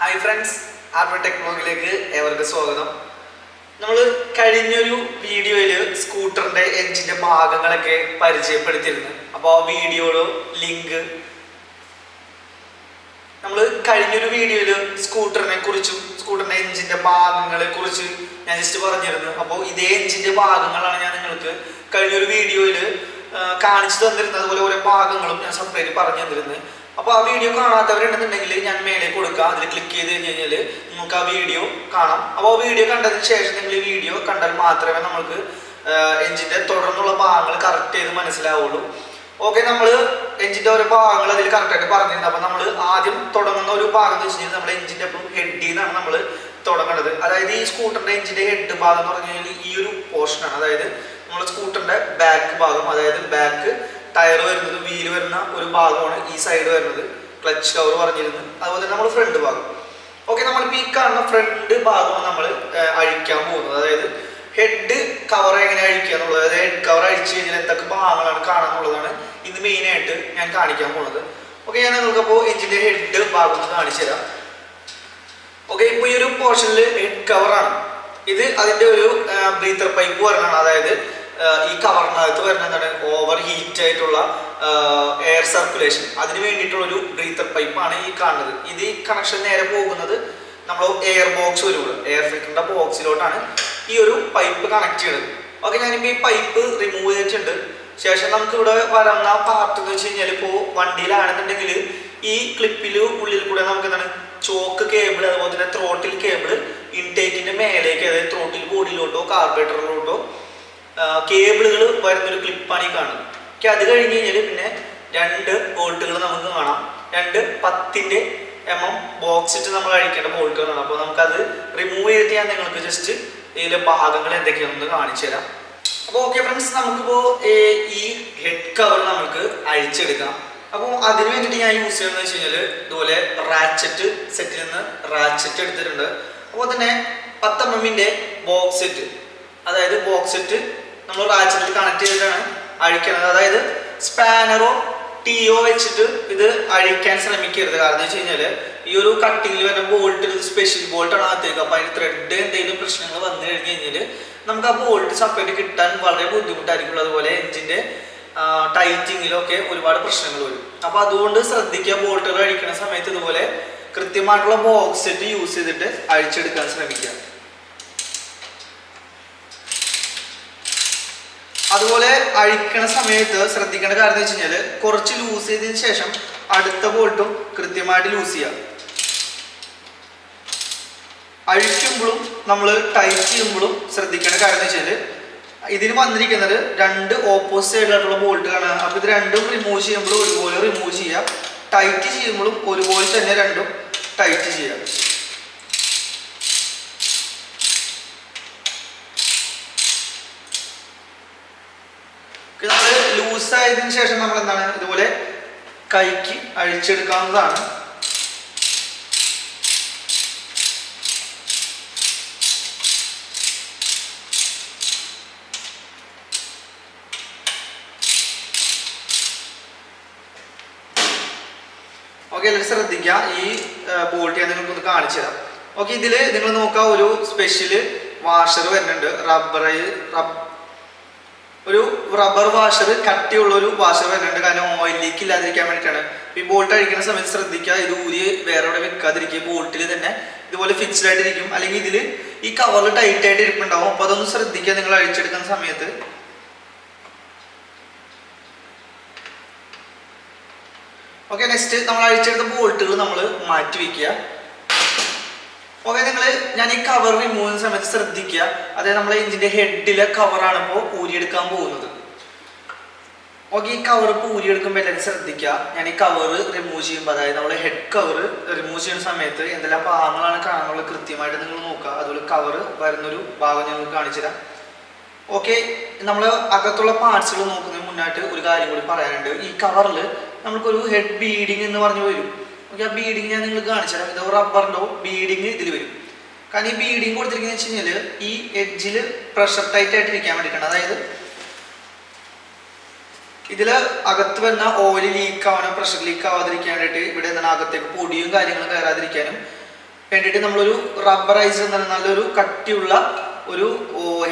Hi friends army ടെക്നോളജിയിലേക്ക് ഏവർക്കും സ്വാഗതം. നമ്മൾ കഴിഞ്ഞൊരു വീഡിയോയിൽ സ്കൂട്ടറിന്റെ എഞ്ചിന്റെ ഭാഗങ്ങളൊക്കെ പരിചയപ്പെടുത്തിയിരുന്നു. അപ്പോൾ ആ വീഡിയോയുടെ ലിങ്ക് നമ്മൾ കഴിഞ്ഞൊരു വീഡിയോയിൽ സ്കൂട്ടറിനെ കുറിച്ചും സ്കൂട്ടറിന്റെ എഞ്ചിന്റെ ഭാഗങ്ങളെ കുറിച്ച് ഞാൻ ജസ്റ്റ് പറഞ്ഞിരുന്നു. അപ്പോൾ ഇതേ എഞ്ചിന്റെ ഭാഗങ്ങളാണ് ഞാൻ നിങ്ങൾക്ക് കഴിഞ്ഞൊരു വീഡിയോയിൽ കാണിച്ചു തന്നിരുന്നത്. അതുപോലെ ഓരോ ഭാഗങ്ങളും ഞാൻ സെപ്പറേറ്റ് പറഞ്ഞു തന്നിരുന്നത് അപ്പോൾ ആ വീഡിയോ കാണാത്തവരുണ്ടെന്നുണ്ടെങ്കിൽ ഞാൻ മേലെ കൊടുക്കുക അതിൽ ക്ലിക്ക് ചെയ്ത് കഴിഞ്ഞ് കഴിഞ്ഞാൽ നിങ്ങൾക്ക് ആ വീഡിയോ കാണാം. അപ്പോൾ ആ വീഡിയോ കണ്ടതിന് ശേഷം നിങ്ങൾ ഈ വീഡിയോ കണ്ടാൽ മാത്രമേ നമുക്ക് എഞ്ചിന്റെ തുടർന്നുള്ള ഭാഗങ്ങൾ കറക്റ്റ് ചെയ്ത് മനസ്സിലാവുള്ളൂ. ഓക്കെ നമ്മൾ എഞ്ചിന്റെ ഓരോ ഭാഗങ്ങൾ അതിൽ കറക്റ്റായിട്ട് പറഞ്ഞിരുന്നു. അപ്പൊ നമ്മൾ ആദ്യം തുടങ്ങുന്ന ഒരു ഭാഗം എന്ന് വെച്ച് കഴിഞ്ഞാൽ നമ്മുടെ എഞ്ചിന്റെ എപ്പോഴും ഹെഡിൽ നിന്നാണ് നമ്മൾ തുടങ്ങേണ്ടത് അതായത് ഈ സ്കൂട്ടറിന്റെ എഞ്ചിന്റെ ഹെഡ് ഭാഗം എന്ന് പറഞ്ഞു കഴിഞ്ഞാൽ ഈ ഒരു പോർഷനാണ് അതായത് നമ്മൾ സ്കൂട്ടറിന്റെ ബാക്ക് ഭാഗം അതായത് ബാക്ക് ടയർ വരുന്നത് വീൽ വരുന്ന ഒരു ഭാഗമാണ് ഈ സൈഡ് വരുന്നത്. ക്ലച്ച് കവർ പറഞ്ഞിരുന്നത്. അതുപോലെ തന്നെ നമ്മൾ ഫ്രണ്ട് ഭാഗം. ഓക്കെ നമ്മളിപ്പോൾ ഈ കാണുന്ന ഫ്രണ്ട് ഭാഗമാണ് നമ്മൾ അഴിക്കാൻ പോകുന്നത്. അതായത് ഹെഡ് കവർ എങ്ങനെ അഴിക്കുക എന്നുള്ളത്. അതായത് ഹെഡ് കവർ അഴിച്ചു കഴിഞ്ഞാൽ എന്തൊക്കെ ഭാഗങ്ങളാണ് കാണാന്നുള്ളതാണ് ഇന്ന് മെയിനായിട്ട് ഞാൻ കാണിക്കാൻ പോകുന്നത്. ഓക്കെ ഞാൻ നിങ്ങൾക്ക് അപ്പോൾ എഞ്ചിന്റെ ഹെഡ് ഭാഗം കാണിച്ചു തരാം. ഓക്കെ ഇപ്പോൾ ഈ ഒരു പോർഷനിൽ ഹെഡ് കവറാണ് ഇത് അതിന്റെ ഒരു ബ്രീത്തർ പൈപ്പ് വരണതാണ്. അതായത് ഈ കവറിനകത്ത് വരുന്ന എന്താണ്? ഓവർ ഹീറ്റ് ആയിട്ടുള്ള എയർ സർക്കുലേഷൻ അതിന് വേണ്ടിയിട്ടുള്ള ഒരു ബ്രീത്തർ പൈപ്പാണ് ഈ കാണുന്നത്. ഇത് ഈ കണക്ഷൻ നേരെ പോകുന്നത് നമ്മൾ എയർ ബോക്സ് വരുമ്പോൾ എയർ ഫിൽറ്ററിന്റെ ബോക്സിലോട്ടാണ് ഈ ഒരു പൈപ്പ് കണക്ട് ചെയ്യുന്നത് ഓക്കെ ഞാനിപ്പോൾ ഈ പൈപ്പ് റിമൂവ് ചെയ്തിട്ടുണ്ട്. ശേഷം നമുക്ക് ഇവിടെ വരുന്ന പാർട്ട് എന്ന് വെച്ച് കഴിഞ്ഞാൽ ഇപ്പോൾ വണ്ടിയിലാണെന്നുണ്ടെങ്കിൽ ഈ ക്ലിപ്പിൽ ഉള്ളിൽ കൂടെ നമുക്ക് എന്താണ് ചോക്ക് കേബിൾ അതുപോലെ തന്നെ ത്രോട്ടിൽ കേബിൾ ഇൻടേക്കിന്റെ മേലേക്ക് അതായത് ത്രോട്ടിൽ ബോഡിയിലോട്ടോ കാർബറേറ്ററിലോട്ടോ കേബിളുകൾ വരുന്നൊരു ക്ലിപ്പാണ് ഈ കാണുന്നത്. ഓക്കെ അത് കഴിഞ്ഞ് കഴിഞ്ഞാൽ പിന്നെ രണ്ട് ബോൾട്ടുകൾ നമുക്ക് കാണാം. രണ്ട് പത്തിന്റെ എം എം ബോക്സ് ഇട്ട് നമ്മൾ അഴിക്കേണ്ട ബോൾട്ടുകളാണ് അപ്പോൾ നമുക്കത് റിമൂവ് ചെയ്തിട്ട് ഞാൻ നിങ്ങൾക്ക് ജസ്റ്റ് ഇതിലെ ഭാഗങ്ങൾ എന്തൊക്കെയാണെന്ന് കാണിച്ചു തരാം. അപ്പോൾ ഓക്കെ ഫ്രണ്ട്സ് നമുക്കിപ്പോൾ ഈ ഹെഡ് കവർ നമുക്ക് അഴിച്ചെടുക്കാം. അപ്പോൾ അതിന് വേണ്ടിയിട്ട് ഞാൻ യൂസ് ചെയ്യുന്നത് വെച്ച് കഴിഞ്ഞാൽ ഇതുപോലെ റാച്ചറ്റ് സെറ്റിൽ നിന്ന് റാച്ചറ്റ് എടുത്തിട്ടുണ്ട്. അപ്പോൾ തന്നെ പത്ത് എം എമ്മിന്റെ ബോക്സ് സെറ്റ് അതായത് ബോക്സ് സെറ്റ് നമ്മൾ റാച്ചറ്റിൽ കണക്ട് ചെയ്തിട്ടാണ് അഴിക്കുന്നത് അതായത് സ്പാനറോ ടീയോ വെച്ചിട്ട് ഇത് അഴിക്കാൻ ശ്രമിക്കരുത്. കാരണം വെച്ച് കഴിഞ്ഞാൽ ഈ ഒരു കട്ടിങ്ങിൽ വരുന്ന ബോൾട്ട് ഒരു സ്പെഷ്യൽ ബോൾട്ടാണ് അകത്തേക്ക്. അപ്പോൾ അതിന് ത്രെഡ് എന്തെങ്കിലും പ്രശ്നങ്ങൾ വന്നു കഴിഞ്ഞ് കഴിഞ്ഞാൽ നമുക്ക് ആ ബോൾട്ട് സെപ്പറേറ്റ് കിട്ടാൻ വളരെ ബുദ്ധിമുട്ടായിരിക്കും അതുപോലെ എഞ്ചിന്റെ ടൈറ്റിങ്ങിലൊക്കെ ഒരുപാട് പ്രശ്നങ്ങൾ വരും. അപ്പോൾ അതുകൊണ്ട് ശ്രദ്ധിക്കുക ബോൾട്ടുകൾ അഴിക്കുന്ന സമയത്ത് ഇതുപോലെ കൃത്യമായിട്ടുള്ള ബോക്സ് സെറ്റ് യൂസ് ചെയ്തിട്ട് അഴിച്ചെടുക്കാൻ ശ്രമിക്കുക. അതുപോലെ അഴിക്കണ സമയത്ത് ശ്രദ്ധിക്കേണ്ട കാര്യം എന്ന് വെച്ച് കഴിഞ്ഞാൽ കുറച്ച് ലൂസ് ചെയ്തതിന് ശേഷം അടുത്ത ബോൾട്ടും കൃത്യമായിട്ട് ലൂസ് ചെയ്യുക അഴിക്കുമ്പോഴും നമ്മൾ ടൈറ്റ് ചെയ്യുമ്പോഴും ശ്രദ്ധിക്കേണ്ട കാര്യം എന്ന് വെച്ചാൽ ഇതിന് വന്നിരിക്കുന്നത് രണ്ട് ഓപ്പോസിറ്റ് സൈഡിലായിട്ടുള്ള ബോൾട്ടുകളാണ് അപ്പോൾ ഇത് രണ്ടും റിമൂവ് ചെയ്യുമ്പോഴും ഒരുപോലെ റിമൂവ് ചെയ്യുക ടൈറ്റ് ചെയ്യുമ്പോഴും ഒരുപോലെ തന്നെ രണ്ടും ടൈറ്റ് ചെയ്യുക നമ്മൾ ലൂസ് ആയതിനു ശേഷം നമ്മൾ എന്താണ് ഇതുപോലെ കൈക്ക് അഴിച്ചെടുക്കാവുന്നതാണ്. ഓക്കെ എല്ലാവരും ശ്രദ്ധിക്കുക ഈ ബോൾട്ട് ഞാൻ നിങ്ങൾക്കൊന്ന് കാണിച്ചു തരാം. ഓക്കെ ഇതിൽ നിങ്ങൾ നോക്കുക ഒരു സ്പെഷ്യൽ വാഷർ വരുന്നുണ്ട്. റബ്ബർ ഒരു റബ്ബർ വാഷർ കട്ടിയുള്ള ഒരു വാഷർ വരുന്നുണ്ട് കാരണം ഓയിൽ ലീക്ക് ഇല്ലാതിരിക്കാൻ വേണ്ടിയിട്ടാണ്. ഈ ബോൾട്ട് അഴിക്കുന്ന സമയത്ത് ശ്രദ്ധിക്കുക ഇത് ഊരി വേറെ എവിടെ വെക്കാതിരിക്കുക ബോൾട്ടിൽ തന്നെ ഇതുപോലെ ഫിക്സ്ഡ് ആയിട്ടിരിക്കും. അല്ലെങ്കിൽ ഇതിൽ ഈ കവറിൽ ടൈറ്റ് ആയിട്ട് ഇരിപ്പുണ്ടാവും. അപ്പോൾ അതൊന്ന് ശ്രദ്ധിക്കുക നിങ്ങൾ അഴിച്ചെടുക്കുന്ന സമയത്ത്. ഓക്കെ നെക്സ്റ്റ് നമ്മൾ അഴിച്ചെടുത്ത ബോൾട്ടുകൾ നമ്മൾ മാറ്റി വെക്കുക. ഓക്കെ നിങ്ങൾ ഞാൻ ഈ കവർ റിമൂവ് ചെയ്യുന്ന സമയത്ത് ശ്രദ്ധിക്കുക. അതായത് നമ്മൾ എഞ്ചിന്റെ ഹെഡിലെ കവറാണ് ഇപ്പോൾ ഊരിയെടുക്കാൻ പോകുന്നത്. ഓക്കെ ഈ കവർ ഇപ്പോൾ ഊരിയെടുക്കുമ്പോൾ എല്ലാവരും ശ്രദ്ധിക്കുക. ഞാൻ ഈ കവർ റിമൂവ് ചെയ്യുമ്പോൾ അതായത് നമ്മൾ ഹെഡ് കവർ റിമൂവ് ചെയ്യുന്ന സമയത്ത് എന്തെല്ലാം ഭാഗങ്ങളാണ് കാണാനുള്ളത് കൃത്യമായിട്ട് നിങ്ങൾ നോക്കുക. അതുപോലെ കവർ വരുന്നൊരു ഭാഗം ഞങ്ങൾ കാണിച്ചു തരാം. ഓക്കെ നമ്മൾ അകത്തുള്ള പാർട്സുകൾ നോക്കുന്നതിന് മുന്നായിട്ട് ഒരു കാര്യം കൂടി പറയാനുണ്ട്. ഈ കവറിൽ നമുക്കൊരു ഹെഡ് ബീഡിങ് എന്ന് പറഞ്ഞു വരും. ആ ബീഡിങ് ഞാൻ നിങ്ങൾക്ക് കാണിച്ചു തരാം ഇത് റബ്ബറിന്റെ ബീഡിങ് ഇതിൽ വരും. കാരണം ഈ ബീഡിങ് കൊടുത്തിരിക്കുന്നത് വെച്ച് കഴിഞ്ഞാൽ ഈ എഡ്ജിൽ പ്രഷർ ടൈറ്റ് ആയിട്ട് ഇരിക്കാൻ വേണ്ടിയിട്ടാണ്. അതായത് ഇതിൽ അകത്ത് വരുന്ന ഓയിൽ ലീക്ക് ആവാനോ പ്രഷർ ലീക്ക് ആവാതിരിക്കാൻ വേണ്ടിയിട്ട് ഇവിടെ എന്താണ് അകത്തേക്ക് പൊടിയും കാര്യങ്ങളും കയറാതിരിക്കാനും വേണ്ടിയിട്ട് നമ്മളൊരു റബ്ബറൈസർ എന്ന് പറഞ്ഞാൽ നല്ലൊരു കട്ടിയുള്ള ഒരു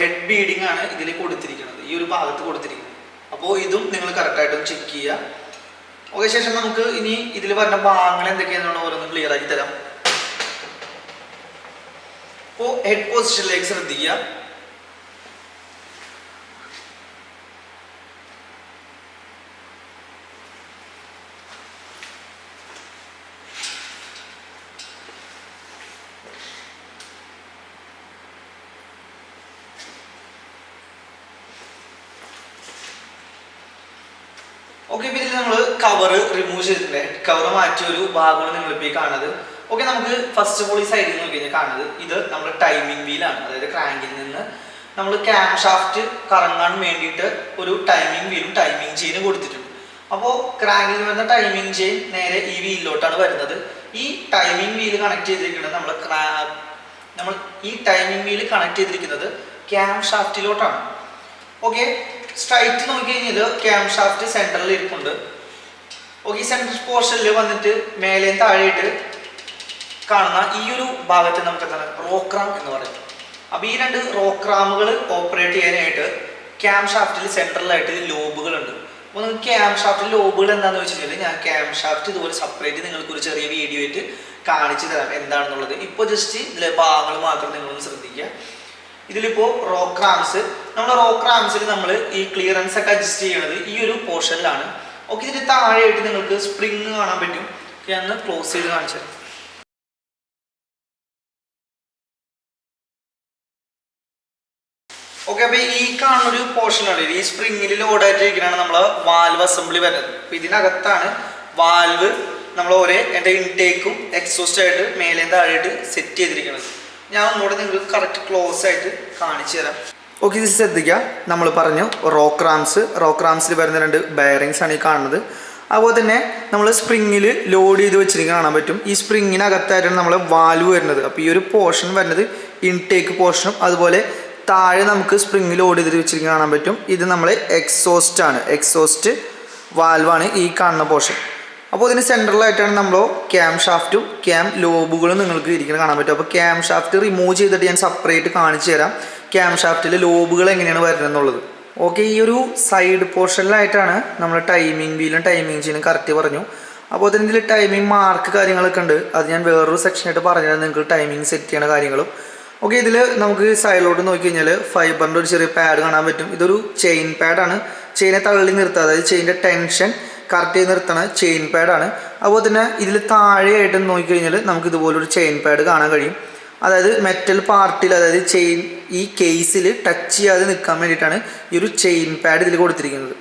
ഹെഡ് ബീഡിംഗ് ആണ് ഇതിൽ കൊടുത്തിരിക്കുന്നത്. ഈ ഒരു ഭാഗത്ത് കൊടുത്തിരിക്കുന്നത്. അപ്പോൾ ഇതും നിങ്ങൾ കറക്റ്റായിട്ടും ചെക്ക് ചെയ്യുക. ഓക്കെ ശേഷം നമുക്ക് ഇനി ഇതിൽ പറഞ്ഞ ഭാഗങ്ങൾ എന്തൊക്കെയാണെന്ന് ഓരോന്ന് ക്ലിയർ ആക്കി തരാം. അപ്പോൾ ഹെഡ് പൊസിഷനിലേക്ക് ശ്രദ്ധിക്കുക. ഓക്കെ ഇതിൽ നമ്മൾ കവർ റിമൂവ് ചെയ്തിട്ടുണ്ട് കവർ മാറ്റിയ ഒരു ഭാഗമാണ് നിങ്ങൾ ഇപ്പോൾ ഈ കാണുന്നത്. ഓക്കെ നമുക്ക് ഫസ്റ്റ് ഓഫ് ഓൾ ഈ സൈഡിൽ നോക്കി കഴിഞ്ഞാൽ കാണുന്നത് ഇത് നമ്മുടെ ടൈമിംഗ് വീലാണ് അതായത് ക്രാങ്കിൽ നിന്ന് നമ്മൾ ക്യാം ഷാഫ്റ്റ് കറങ്ങാൻ വേണ്ടിയിട്ട് ഒരു ടൈമിംഗ് വീലും ടൈമിംഗ് ചെയിനും കൊടുത്തിട്ടുണ്ട്. അപ്പോൾ ക്രാങ്കിൽ വരുന്ന ടൈമിംഗ് ചെയിൻ നേരെ ഈ വീലിലോട്ടാണ് വരുന്നത്. ഈ ടൈമിംഗ് വീൽ കണക്ട് ചെയ്തിരിക്കുന്നത് നമ്മൾ നമ്മൾ ഈ ടൈമിംഗ് വീൽ കണക്ട് ചെയ്തിരിക്കുന്നത് ക്യാം ഷാഫ്റ്റിലോട്ടാണ് ഓക്കെ സ്ട്രൈറ്റ് നോക്കി കഴിഞ്ഞാൽ ക്യാം ഷാഫ്റ്റ് സെന്ററിൽ ഇരിപ്പുണ്ട്. ഓക്കെ ഈ സെൻട്രൽ പോർഷനിൽ വന്നിട്ട് മേലെ താഴെയിട്ട് കാണുന്ന ഈ ഒരു ഭാഗത്ത് നമുക്ക് എന്താണ്? റോക്രാം എന്ന് പറയും. അപ്പോൾ ഈ രണ്ട് റോക്രാമുകൾ ഓപ്പറേറ്റ് ചെയ്യാനായിട്ട് ക്യാം ഷാഫ്റ്റിൽ സെൻട്രലായിട്ട് ലോബുകളുണ്ട് അപ്പോൾ നിങ്ങൾക്ക് ക്യാം ഷാഫ്റ്റിൽ ലോബുകൾ എന്താണെന്ന് വെച്ച് കഴിഞ്ഞാൽ ഞാൻ ക്യാം ഷാഫ്റ്റ് ഇതുപോലെ സെപ്പറേറ്റ് നിങ്ങൾക്ക് ഒരു ചെറിയ വീഡിയോ ആയിട്ട് കാണിച്ചു തരാം എന്താണെന്നുള്ളത്. ഇപ്പോൾ ജസ്റ്റ് ഇതിലെ ഭാഗങ്ങൾ മാത്രം നിങ്ങളൊന്ന് ശ്രദ്ധിക്കുക. ഇതിലിപ്പോൾ റോക്രാംസ് നമ്മൾ റോക്രാംസിൽ നമ്മൾ ഈ ക്ലിയറൻസ് ഒക്കെ അഡ്ജസ്റ്റ് ചെയ്യണത് ഈ ഒരു പോർഷനിലാണ് ഓക്കെ ഇതിന് താഴെയായിട്ട് നിങ്ങൾക്ക് സ്പ്രിങ് കാണാൻ പറ്റും. ഞാൻ ക്ലോസ് ചെയ്ത് കാണിച്ചു തരാം. ഓക്കെ അപ്പൊ ഈ കാണുന്ന ഒരു പോർഷൻ ആണ്. ഈ സ്പ്രിങ്ങിൽ ലോഡായിട്ടിരിക്കണാണ് നമ്മൾ വാൽവ് അസംബ്ലി വരുന്നത്. അപ്പൊ ഇതിനകത്താണ് വാൽവ് നമ്മൾ ഒരേ എന്റെ ഇൻടേക്കും എക്സോസ്റ്റ് ആയിട്ട് താഴെയായിട്ട് സെറ്റ് ചെയ്തിരിക്കുന്നത് ഞാൻ ഒന്നുകൂടെ നിങ്ങൾക്ക് കറക്റ്റ് ക്ലോസ് ആയിട്ട് കാണിച്ചു തരാം. ഓക്കെ ഇത് ശ്രദ്ധിക്കുക. നമ്മൾ പറഞ്ഞു റോക്ക് റാംസ് റോക്ക് റാംസിൽ വരുന്ന രണ്ട് ബെയറിങ്സ് ആണ് ഈ കാണുന്നത്. അതുപോലെ തന്നെ നമ്മൾ സ്പ്രിങ്ങിൽ ലോഡ് ചെയ്ത് വെച്ചിരിക്കുന്ന കാണാൻ പറ്റും. ഈ സ്പ്രിങ്ങിനകത്തായിട്ടാണ് നമ്മളെ വാൽവ് വരുന്നത്. അപ്പോൾ ഈ ഒരു പോർഷൻ വരുന്നത് ഇൻടേക്ക് പോർഷനും അതുപോലെ താഴെ നമുക്ക് സ്പ്രിങ് ലോഡ് ചെയ്ത് വെച്ചിരിക്കുന്ന കാണാൻ പറ്റും. ഇത് നമ്മൾ എക്സോസ്റ്റ് ആണ്. എക്സോസ്റ്റ് വാൽവാണ് ഈ കാണുന്ന പോർഷൻ അപ്പോൾ ഇതിന് സെൻട്രലായിട്ടാണ് നമ്മൾ ക്യാം ഷാഫ്റ്റും ക്യാം ലോബുകളും നിങ്ങൾക്ക് ഇരിക്കുന്നത് കാണാൻ പറ്റും. അപ്പോൾ ക്യാം ഷാഫ്റ്റ് റിമൂവ് ചെയ്തിട്ട് ഞാൻ സെപ്പറേറ്റ് കാണിച്ചു തരാം. ക്യാം ഷാഫ്റ്റിലെ ലോബുകൾ എങ്ങനെയാണ് വരുന്നത് എന്നുള്ളത് ഓക്കെ ഈ ഒരു സൈഡ് പോർഷനിലായിട്ടാണ് നമ്മൾ ടൈമിംഗ് വീലും ടൈമിംഗ് ചെയ്യലും കറക്റ്റ് പറഞ്ഞു. അപ്പോൾ ഇതിൽ ടൈമിംഗ് മാർക്ക് കാര്യങ്ങളൊക്കെ ഉണ്ട്. അത് ഞാൻ വേറൊരു സെക്ഷനായിട്ട് പറഞ്ഞുതരാം. നിങ്ങൾക്ക് ടൈമിംഗ് സെറ്റ് ചെയ്യണ കാര്യങ്ങളും. ഓക്കെ ഇതിൽ നമുക്ക് സൈഡിലോട്ട് നോക്കി കഴിഞ്ഞാൽ ഫൈബറിന്റെ ഒരു ചെറിയ പാഡ് കാണാൻ പറ്റും. ഇതൊരു ചെയിൻ പാഡാണ് ചെയിനെ തള്ളി നിർത്തുക. അതായത് ചെയിന്റെ ടെൻഷൻ കറക്റ്റ് ചെയ്ത് നിർത്തണ ചെയിൻ പാഡാണ് അതുപോലെ തന്നെ ഇതിൽ താഴെയായിട്ട് നോക്കിക്കഴിഞ്ഞാൽ നമുക്ക് ഇതുപോലൊരു ചെയിൻ പാഡ് കാണാൻ കഴിയും. അതായത് മെറ്റൽ പാർട്ടിൽ അതായത് ചെയിൻ ഈ കേസിൽ ടച്ച് ചെയ്യാതെ നിൽക്കാൻ വേണ്ടിയിട്ടാണ് ഈ ഒരു ചെയിൻ പാഡ് ഇതിൽ കൊടുത്തിരിക്കുന്നത്.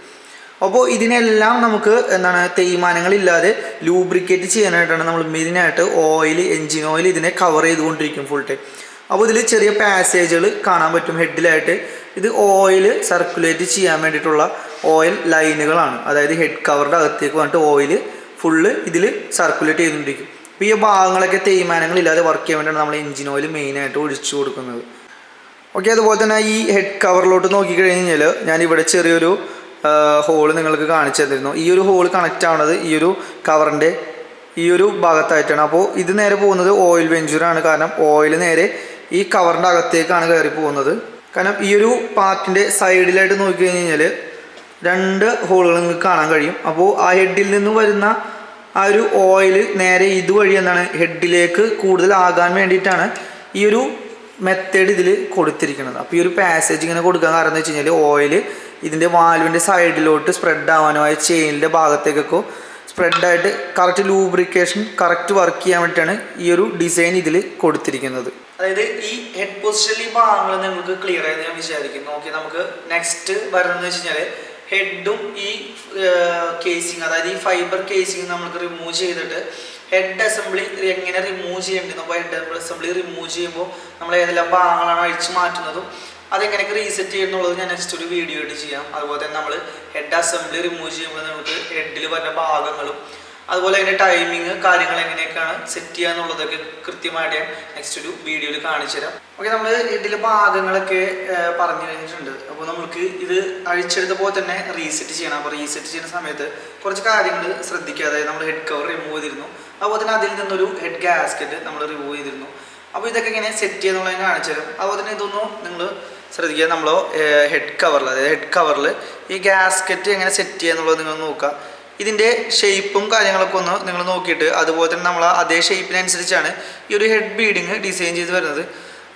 അപ്പോൾ ഇതിനെല്ലാം നമുക്ക് എന്താണ് തേയ്മാനങ്ങളില്ലാതെ ലൂബ്രിക്കേറ്റ് ചെയ്യാനായിട്ടാണ് നമ്മൾ മെയിനായിട്ട് ഓയിൽ എൻജിൻ ഓയിൽ ഇതിനെ കവർ ചെയ്തുകൊണ്ടിരിക്കും ഫുൾ ടൈം അപ്പോൾ ഇതിൽ ചെറിയ പാസേജുകൾ കാണാൻ പറ്റും. ഹെഡിലായിട്ട് ഇത് ഓയിൽ സർക്കുലേറ്റ് ചെയ്യാൻ വേണ്ടിയിട്ടുള്ള ഓയിൽ ലൈനുകളാണ് അതായത് ഹെഡ് കവറിന്റെ അകത്തേക്ക് വന്നിട്ട് ഓയിൽ ഫുള്ള് ഇതിൽ സർക്കുലേറ്റ് ചെയ്തുകൊണ്ടിരിക്കും. അപ്പോൾ ഈ ഭാഗങ്ങളൊക്കെ തേയ്മാനങ്ങളില്ലാതെ വർക്ക് ചെയ്യാൻ വേണ്ടിയാണ് നമ്മൾ എഞ്ചിൻ ഓയിൽ മെയിനായിട്ട് ഒഴിച്ചു കൊടുക്കുന്നത്. ഓക്കെ അതുപോലെ തന്നെ ഈ ഹെഡ് കവറിലോട്ട് നോക്കിക്കഴിഞ്ഞാൽ ഞാൻ ഇവിടെ ചെറിയൊരു ഹോൾ നിങ്ങൾക്ക് കാണിച്ചു തന്നിരുന്നു. ഈ ഒരു ഹോൾ കണക്റ്റ് ആവുന്നത് ഈ ഒരു കവറിന്റെ ഈ ഒരു ഭാഗത്തായിട്ടാണ്. അപ്പോൾ ഇത് നേരെ പോകുന്നത് ഓയിൽ വെഞ്ചൂരാണ് കാരണം ഓയിൽ നേരെ ഈ കവറിന്റെ അകത്തേക്കാണ് കയറി പോകുന്നത്. കാരണം ഈ ഒരു പാർട്ടിന്റെ സൈഡിലായിട്ട് നോക്കി കഴിഞ്ഞാൽ രണ്ട് ഹോളുകൾ നിങ്ങൾക്ക് കാണാൻ കഴിയും. അപ്പോൾ ആ ഹെഡിൽ നിന്ന് വരുന്ന ആ ഒരു ഓയിൽ നേരെ ഇതുവഴി എന്താണ് ഹെഡിലേക്ക് കൂടുതൽ ആകാൻ വേണ്ടിയിട്ടാണ് ഈ ഒരു മെത്തേഡ് ഇതിൽ കൊടുത്തിരിക്കുന്നത്. അപ്പോൾ ഈ ഒരു പാസേജ് ഇങ്ങനെ കൊടുക്കാൻ കാരണം എന്ന് വെച്ച് കഴിഞ്ഞാൽ ഓയിൽ ഇതിന്റെ വാൽവിന്റെ സൈഡിലോട്ട് സ്പ്രെഡ് ആവാനോ ആ ചെയിനിന്റെ ഭാഗത്തേക്കൊക്കെ സ്പ്രെഡായിട്ട് കറക്റ്റ് ലൂബ്രിക്കേഷൻ കറക്റ്റ് വർക്ക് ചെയ്യാൻ വേണ്ടിയിട്ടാണ് ഈ ഒരു ഡിസൈൻ ഇതിൽ കൊടുത്തിരിക്കുന്നത്. അതായത് ഈ ഹെഡ് പൊസിഷനിൽ ഭാഗങ്ങൾ നിങ്ങൾക്ക് ക്ലിയർ ആയെന്ന് ഞാൻ വിചാരിക്കുന്നു. ഓക്കെ നമുക്ക് നെക്സ്റ്റ് വരുന്നതെന്ന് വെച്ച് കഴിഞ്ഞാൽ ഹെഡും ഈ കേസിങ് അതായത് ഈ ഫൈബർ കേസിങ് നമുക്ക് റിമൂവ് ചെയ്തിട്ട് ഹെഡ് അസംബ്ലി എങ്ങനെ റിമൂവ് ചെയ്യേണ്ടത്? അപ്പോൾ ഹെഡ് അസംബ്ലി റിമൂവ് ചെയ്യുമ്പോൾ നമ്മൾ ഏതെല്ലാം ഭാഗങ്ങളാണ് അഴിച്ചു മാറ്റുന്നതും അതെങ്ങനെയൊക്കെ റീസെറ്റ് ചെയ്യുന്നുള്ളത് ഞാൻ നെക്സ്റ്റ് ഒരു വീഡിയോ ആയിട്ട് ചെയ്യാം. അതുപോലെ തന്നെ നമ്മൾ ഹെഡ് അസംബ്ലി റിമൂവ് ചെയ്യുമ്പോൾ നമുക്ക് ഹെഡിൽ വരുന്ന ഭാഗങ്ങളും അതുപോലെ അതിന്റെ ടൈമിങ് കാര്യങ്ങൾ എങ്ങനെയൊക്കെയാണ് സെറ്റ് ചെയ്യുക എന്നുള്ളതൊക്കെ കൃത്യമായിട്ട് ഞാൻ നെക്സ്റ്റ് ഒരു വീഡിയോയിൽ കാണിച്ചു തരാം. ഓക്കെ നമ്മൾ ഇതിലെ ഭാഗങ്ങളൊക്കെ പറഞ്ഞു കഴിഞ്ഞിട്ടുണ്ട്. അപ്പോൾ നമുക്ക് ഇത് അഴിച്ചെടുത്ത പോലെ തന്നെ റീസെറ്റ് ചെയ്യണം. അപ്പോൾ റീസെറ്റ് ചെയ്യുന്ന സമയത്ത് കുറച്ച് കാര്യങ്ങൾ ശ്രദ്ധിക്കുക. അതായത് നമ്മൾ ഹെഡ് കവർ റിമൂവ് ചെയ്തിരുന്നു. അതുപോലെ തന്നെ അതിൽ നിന്നൊരു ഹെഡ് ഗ്യാസ്കറ്റ് നമ്മൾ റിമൂവ് ചെയ്തിരുന്നു. അപ്പോൾ ഇതൊക്കെ ഇങ്ങനെ സെറ്റ് ചെയ്യുന്നുള്ളത് കാണിച്ചു തരാം. അതുപോലെ തന്നെ ഇതൊന്നും നിങ്ങൾ ശ്രദ്ധിക്കുക. നമ്മൾ ഹെഡ് കവറിൽ അതായത് ഹെഡ് കവറിൽ ഈ ഗ്യാസ്കറ്റ് എങ്ങനെ സെറ്റ് ചെയ്യുക എന്നുള്ളത് നിങ്ങൾ നോക്കുക. ഇതിന്റെ ഷേപ്പും കാര്യങ്ങളൊക്കെ ഒന്ന് നിങ്ങൾ നോക്കിയിട്ട് അതുപോലെ തന്നെ നമ്മൾ അതേ ഷേപ്പിനനുസരിച്ചാണ് ഈ ഒരു ഹെഡ് ബീഡിങ് ഡിസൈൻ ചെയ്ത് വരുന്നത്.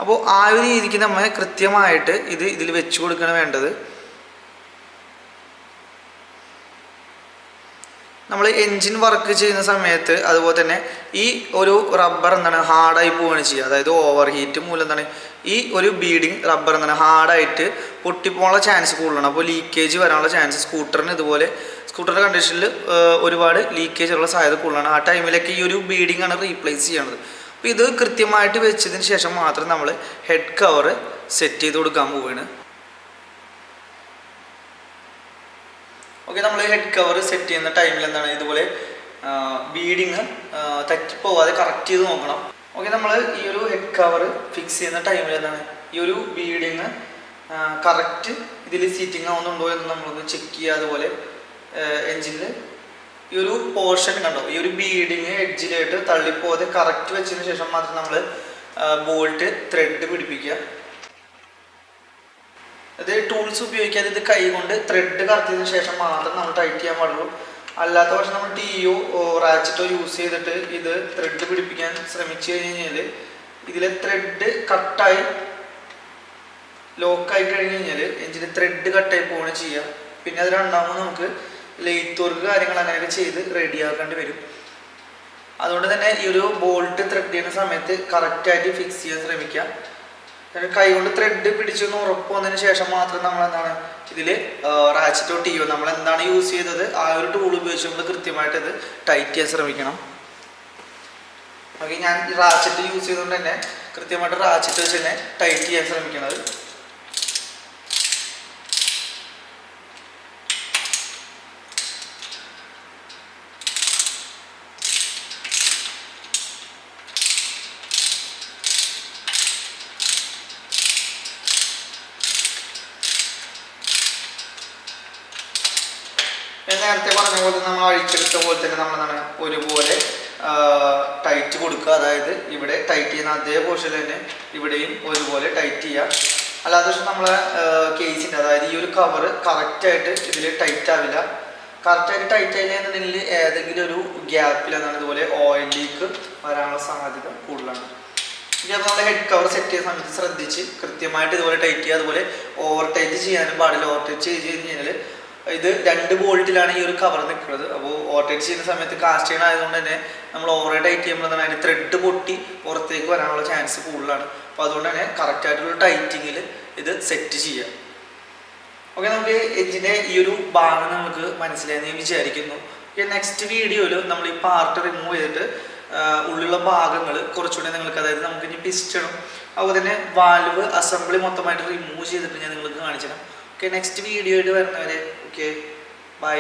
അപ്പോൾ ആ ഒരു രീതിക്ക് നമ്മൾ കൃത്യമായിട്ട് ഇത് ഇതിൽ വെച്ച് കൊടുക്കണം വേണ്ടത്. നമ്മൾ എൻജിൻ വർക്ക് ചെയ്യുന്ന സമയത്ത് അതുപോലെ തന്നെ ഈ ഒരു റബ്ബർ എന്താണ് ഹാർഡായി പോവുകയാണ് ചെയ്യുക. അതായത് ഓവർ ഹീറ്റ് മൂലം എന്താണ് ഈ ഒരു ബീഡിങ് റബ്ബർ എന്താണ് ഹാർഡായിട്ട് പൊട്ടിപ്പോകാനുള്ള ചാൻസ് കൂടുതലാണ്. അപ്പോൾ ലീക്കേജ് വരാനുള്ള ചാൻസ് സ്കൂട്ടറിന് ഇതുപോലെ സ്കൂട്ടറിന്റെ കണ്ടീഷനിൽ ഒരുപാട് ലീക്കേജ് ഉള്ള സാധ്യത കൂടുതലാണ്. ആ ടൈമിലൊക്കെ ഈ ഒരു ബീഡിംഗ് ആണ് റീപ്ലേസ് ചെയ്യണത്. അപ്പോൾ ഇത് കൃത്യമായിട്ട് വെച്ചതിന് ശേഷം മാത്രം നമ്മൾ ഹെഡ് കവർ സെറ്റ് ചെയ്ത് കൊടുക്കാൻ പോവുകയാണ്. ഓക്കെ നമ്മൾ ഹെഡ് കവർ സെറ്റ് ചെയ്യുന്ന ടൈമിൽ എന്താണ്? ഇതുപോലെ ബീഡിങ് തെറ്റിപ്പോവാതെ കറക്റ്റ് ചെയ്ത് നോക്കണം. ഓക്കെ നമ്മൾ ഈ ഒരു ഹെഡ് കവർ ഫിക്സ് ചെയ്യുന്ന ടൈമിൽ എന്താണ്? ഈ ഒരു ബീഡിങ് കറക്റ്റ് ഇതിൽ സീറ്റിംഗ് ആവുന്നുണ്ടോ എന്ന് നമ്മളൊന്ന് ചെക്ക് ചെയ്യുക. അതുപോലെ എഞ്ചിനിൽ ഈ ഒരു പോർഷൻ കണ്ടോ? ഈ ഒരു ബീഡിങ് എഡ്ജിലായിട്ട് തള്ളിപ്പോവാതെ കറക്റ്റ് വെച്ചതിന് ശേഷം മാത്രം നമ്മൾ ബോൾട്ട് ത്രെഡ് പിടിപ്പിക്കുക. ഇത് ടൂൾസ് ഉപയോഗിക്കാതെ ഇത് കൈ കൊണ്ട് ത്രെഡ് കറക്കിയതിനു ശേഷം മാത്രം നമ്മൾ ടൈറ്റ് ചെയ്യാൻ പാടുള്ളൂ. അല്ലാത്ത പക്ഷം നമ്മൾ ടീയോ റാച്ചറ്റോ യൂസ് ചെയ്തിട്ട് ഇത് ത്രെഡ് പിടിപ്പിക്കാൻ ശ്രമിച്ചു കഴിഞ്ഞാൽ ഇതിലെ ത്രെഡ് കട്ടായി ലോക്കായി കഴിഞ്ഞ് കഴിഞ്ഞാൽ എഞ്ചിന് ത്രെഡ് കട്ടായി പോവുകയാണ് ചെയ്യുക. പിന്നെ അത് രണ്ടാമത് നമുക്ക് ലെയ്ത്ത് വർക്ക് കാര്യങ്ങൾ അങ്ങനെയൊക്കെ ചെയ്ത് റെഡിയാക്കേണ്ടി വരും. അതുകൊണ്ട് തന്നെ ഈ ഒരു ബോൾട്ട് ത്രെഡ് ചെയ്യുന്ന സമയത്ത് കറക്റ്റായിട്ട് ഫിക്സ് ചെയ്യാൻ ശ്രമിക്കുക. കൈ കൊണ്ട് ത്രെഡ് പിടിച്ചൊന്ന് ഉറപ്പ് വന്നതിന് ശേഷം മാത്രം നമ്മൾ എന്താണ് ഇതിൽ റാച്ചറ്റോ ടീയോ നമ്മൾ എന്താണ് യൂസ് ചെയ്തത് ആ ഒരു ടൂൾ ഉപയോഗിച്ച് നമ്മൾ കൃത്യമായിട്ട് ഇത് ടൈറ്റ് ചെയ്യാൻ ശ്രമിക്കണം. ഓക്കെ ഞാൻ റാച്ചറ്റ് യൂസ് ചെയ്തുകൊണ്ട് തന്നെ കൃത്യമായിട്ട് റാച്ചറ്റ് വെച്ച് തന്നെ ടൈറ്റ് ചെയ്യാൻ ശ്രമിക്കണത്. നേരത്തെ പറഞ്ഞ പോലെ നമ്മൾ അഴിച്ചെടുത്ത പോലെ തന്നെ നമ്മൾ എന്താണ് ഒരുപോലെ ടൈറ്റ് കൊടുക്കുക. അതായത് ഇവിടെ ടൈറ്റ് ചെയ്യുന്ന അതേ പോർഷനിൽ തന്നെ ഇവിടെയും ഒരുപോലെ ടൈറ്റ് ചെയ്യുക. അല്ലാതെ നമ്മളെ കേസിന്റെ അതായത് ഈ ഒരു കവർ കറക്റ്റായിട്ട് ഇതിൽ ടൈറ്റ് ആവില്ല. കറക്റ്റായിട്ട് ടൈറ്റ് ആയില്ല എന്നുണ്ടെങ്കിൽ ഏതെങ്കിലും ഒരു ഗ്യാപ്പിൽ എന്നാണ് ഇതുപോലെ ഓയിൽ ലീക്ക് വരാനുള്ള സാധ്യത കൂടുതലാണ്. ഇനി അപ്പോൾ നമ്മൾ ഹെഡ് കവർ സെറ്റ് ചെയ്യുന്ന സമയത്ത് ശ്രദ്ധിച്ച് കൃത്യമായിട്ട് ഇതുപോലെ ടൈറ്റ് ചെയ്യുക. അതുപോലെ ഓവർ ടൈറ്റ് ചെയ്യാനും പാടില്ല. ഓവർ ടൈറ്റ് ചെയ്ത് കഴിഞ്ഞാൽ ഇത് രണ്ട് ബോൾട്ടിലാണ് ഈ ഒരു കവർ നിൽക്കുന്നത്. അപ്പോൾ ഓർട്ടേറ്റ് ചെയ്യുന്ന സമയത്ത് കാസ്റ്റ് ചെയ്യണ ആയതുകൊണ്ട് തന്നെ നമ്മൾ ഓവർ ചെയ്യുമ്പോൾ തന്നെ അതിന് ത്രെഡ് പൊട്ടി പുറത്തേക്ക് വരാനുള്ള ചാൻസ് കൂടുതലാണ്. അപ്പോൾ അതുകൊണ്ട് തന്നെ കറക്റ്റായിട്ടുള്ള ടൈറ്റിങ്ങിൽ ഇത് സെറ്റ് ചെയ്യാം ഓക്കെ നമുക്ക് എഞ്ചിന്റെ ഈ ഒരു ഭാഗം നമുക്ക് മനസ്സിലായെന്ന് ഞാൻ വിചാരിക്കുന്നു. നെക്സ്റ്റ് വീഡിയോയിൽ നമ്മൾ ഈ പാർട്ട് റിമൂവ് ചെയ്തിട്ട് ഉള്ളിലുള്ള ഭാഗങ്ങൾ കുറച്ചുകൂടി നിങ്ങൾക്ക് അതായത് നമുക്ക് ഇനി പിസ്റ്റണും അതുപോലെ തന്നെ വാൽവ് അസംബ്ലി മൊത്തമായിട്ട് റിമൂവ് ചെയ്തിട്ട് ഞാൻ നിങ്ങൾക്ക് കാണിച്ചു തരാം ഓക്കെ നെക്സ്റ്റ് വീഡിയോ ആയിട്ട് വരുന്നവരെ. Okay bye